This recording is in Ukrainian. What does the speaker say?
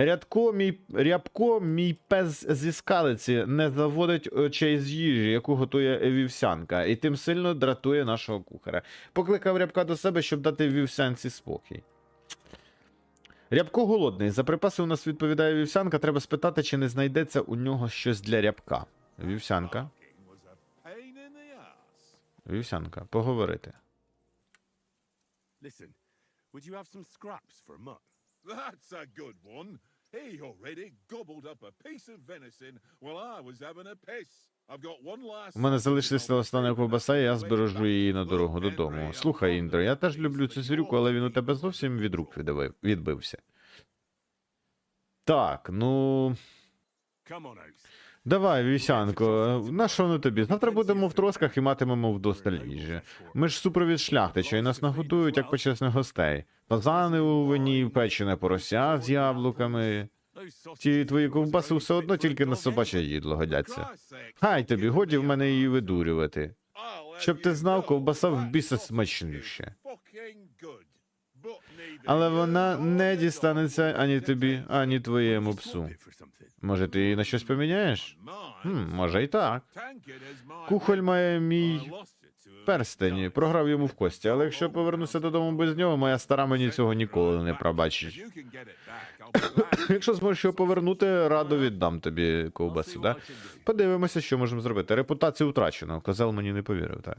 Рядко, мій, рябко, мій пес зі скалиці, не заводить очей з їжі, яку готує вівсянка, і тим сильно дратує нашого кухаря. Покликав рябка до себе, щоб дати вівсянці спокій. Рябко голодний. За припаси у нас відповідає вівсянка. Треба спитати, чи не знайдеться у нього щось для рябка. Вівсянка. Вівсянка, поговорити. Listen, would you have some scraps for a mutt? That's a good one. He already gobbled up a piece of venison while I was having a piss. У мене залишилася остання ковбаса, і я збережу її на дорогу додому. Слухай, Індро, я теж люблю цю звірюку, але він у тебе зовсім від рук відбився. Так, ну. Давай, вівсянко, на що воно тобі? Завтра будемо в тросках і матимемо вдосталь їжі. Ми ж супровід шляхтича, і нас нагодують, як почесних гостей. Фазани у вині, печене порося з яблуками. Ті твої ковбаси все одно тільки на собаче їдло годяться. Хай тобі, годі в мене її видурювати. Щоб ти знав, ковбаса в біса смачніше. Але вона не дістанеться ані тобі, ані твоєму псу. Може, ти її на щось поміняєш? Хм, може і так. Кухоль має мій перстень, програв йому в кості, але якщо повернуся додому без нього, моя стара мені цього ніколи не пробачить. Якщо зможеш його повернути, радо віддам тобі ковбасу, да? Подивимося, що можемо зробити. Репутацію втрачено. Козел мені не повірив, так.